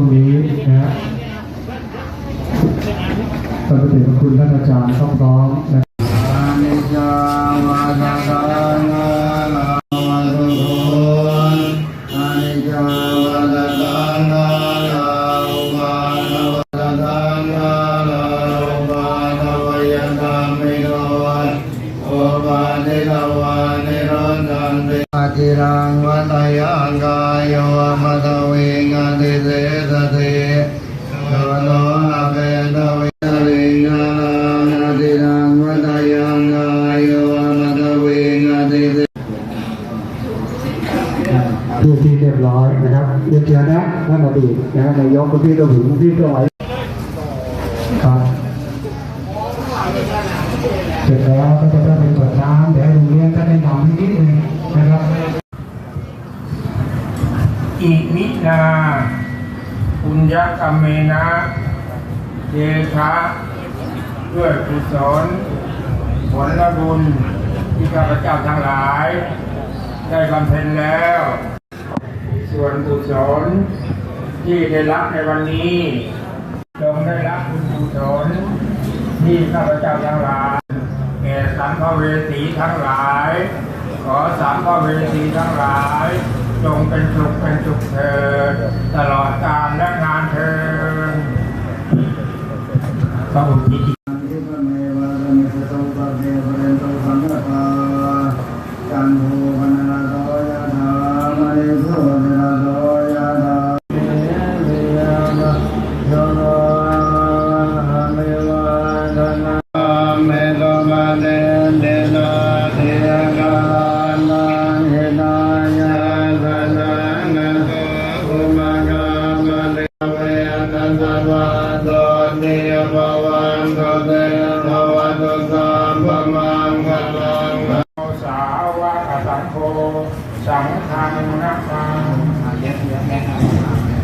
ช่วงนี้นะฮะตอนเป็นขอบคุณท่านอาจารย์ต้องพร้อมนะอานิจจาวาทานาลาวารุโหอานิจจาวาทา ที่ที่เรียบร้อยนะครับเรียนเชิญนะท่านอดีตนะครับนายกคุณพี่ตัวหึงคุณพี่ตัวไหวครับเสร็จแล้วก็จะได้เป็นเปิดน้ำเดี๋ยวโรงเรียนก็ได้นำนิดนึงนะครับอิมินาปุญญกรรมเมนะเยทะด้วยกุศลผลบุญที่ข้าพเจ้าทั้งหลาย ได้บำเพ็ญแล้ว ส่วนกุศลที่ได้รับในวันนี้จงได้รับบุญกุศลที่ข้าพเจ้าทั้งหลายแก่สัมภเวสีทั้งหลาย ขอสัมภเวสีทั้งหลาย จงเป็นสุขเป็นสุขเถิดตลอดกาลและงานเถิดพระองค์ที่ทิพเมวะสมิสตุปะเทปเรนาโย มังคลังสาวกสังโฆสังฆังนักขัง